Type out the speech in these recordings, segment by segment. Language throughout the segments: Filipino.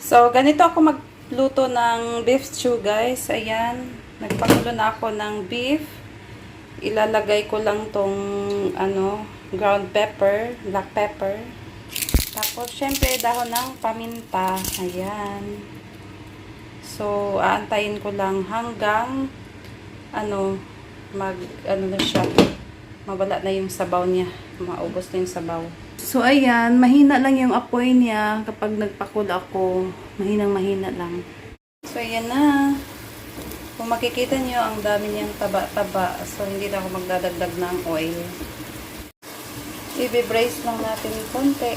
So, ganito ako magluto ng beef stew, guys. Ayan. Nagpakulo na ako ng beef. Ilalagay ko lang tong, ano, ground pepper, black pepper. Tapos, syempre, dahon ng paminta. Ayan. So, aantayin ko lang hanggang, ano, mag, ano na siya, mawala na yung sabaw niya. Maubos na yung sabaw. So, ayan, mahina lang yung apoy niya kapag nagpakul ako. Mahinang mahina lang. So, ayan na. Kung makikita nyo, ang dami niyang taba-taba. So, hindi na ako magdadagdag ng oil. I-brace lang natin konti.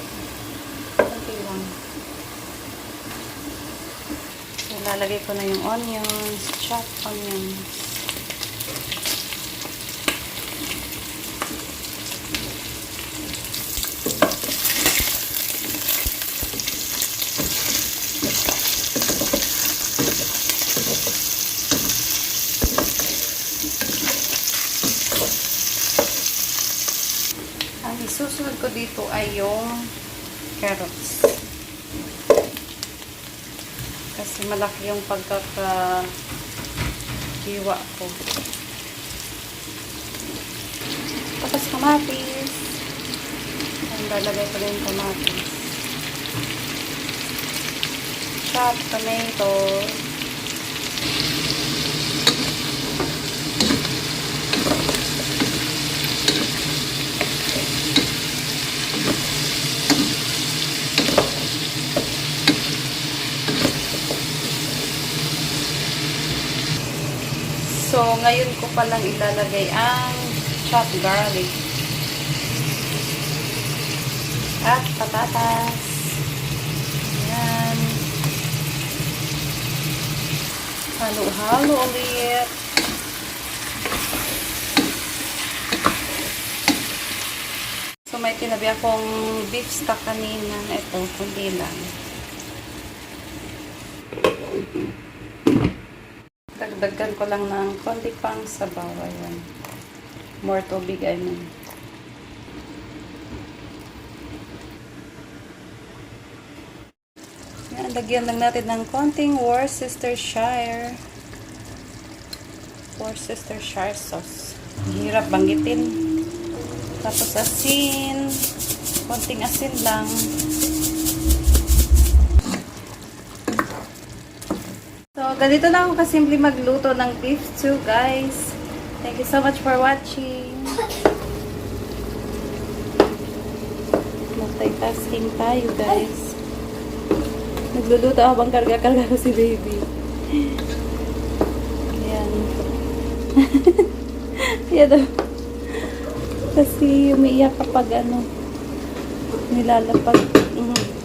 Konti lang. So, lalagay ko na yung onions, chopped onions. Ang isusunod ko dito ay yung carrots. Kasi malaki yung pagkakahiwa ko. Tapos kamatis. Ang lalagay ko yung kamatis. Chopped tomato. So, ngayon ko palang ilalagay ang chopped garlic. At patatas. Ayan. Halo-halo ulit. So, may tinabi akong beef stock kanina. Ito, kundi lang. Dagdagan ko lang ng konti pang sabaw. Ayan. More tubig, I mean. Yan, lagyan lang natin ng konting Worcestershire. Worcestershire sauce. Hirap banggitin. Tapos asin. Konting asin lang. Ganito lang ako kasimple magluto ng beef stew, guys. Thank you so much for watching. Multitasking tayo, guys. Nagluluto habang karga-karga ko si baby. Ayan. Ayan o. Kasi umiiyak kapag ano, nilalapag. Mhm.